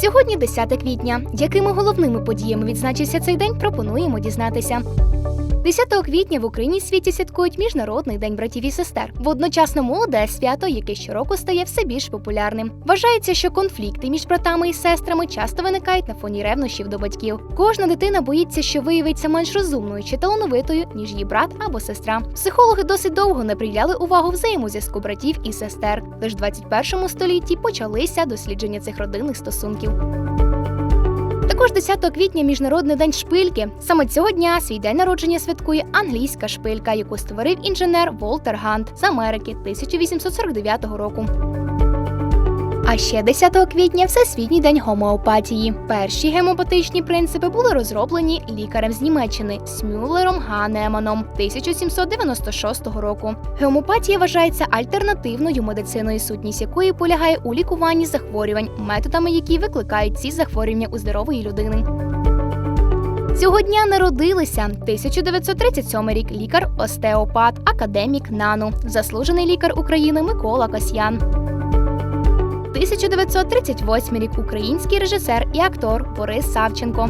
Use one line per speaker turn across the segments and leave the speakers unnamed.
Сьогодні 10 квітня. Якими головними подіями відзначився цей день, пропонуємо дізнатися. 10 квітня в Україні світі святкують Міжнародний день братів і сестер. Водночасно молоде свято, яке щороку стає все більш популярним. Вважається, що конфлікти між братами і сестрами часто виникають на фоні ревнощів до батьків. Кожна дитина боїться, що виявиться менш розумною чи талановитою, ніж її брат або сестра. Психологи досить довго не приділяли увагу взаємозв'язку братів і сестер. Лише в 21 столітті почалися дослідження цих родинних стосунків. Також 10 квітня міжнародний день шпильки. Саме цього дня свій день народження святкує англійська шпилька, яку створив інженер Волтер Гант з Америки 1849 року. А ще 10 квітня Всесвітній день гомеопатії. Перші гемопатичні принципи були розроблені лікарем з Німеччини Смюллером Ганеманом 1796 року. Геомопатія вважається альтернативною медициною, сутність якої полягає у лікуванні захворювань, методами, які викликають ці захворювання у здорової людини. Цього дня народилися 1937 рік лікар остеопат, академік НАНУ, заслужений лікар України Микола Касьян. 1938 рік український режисер і актор Борис Савченко.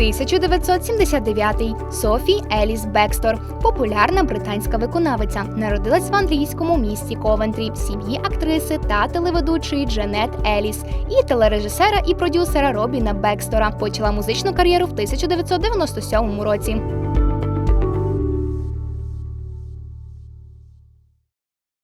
1979 Софі Еліс Бекстор, популярна британська виконавиця, народилась в англійському місті Ковентрі в сім'ї актриси та телеведучої Дженет Еліс і телережисера і продюсера Робіна Бекстора. Почала музичну кар'єру в 1997 році.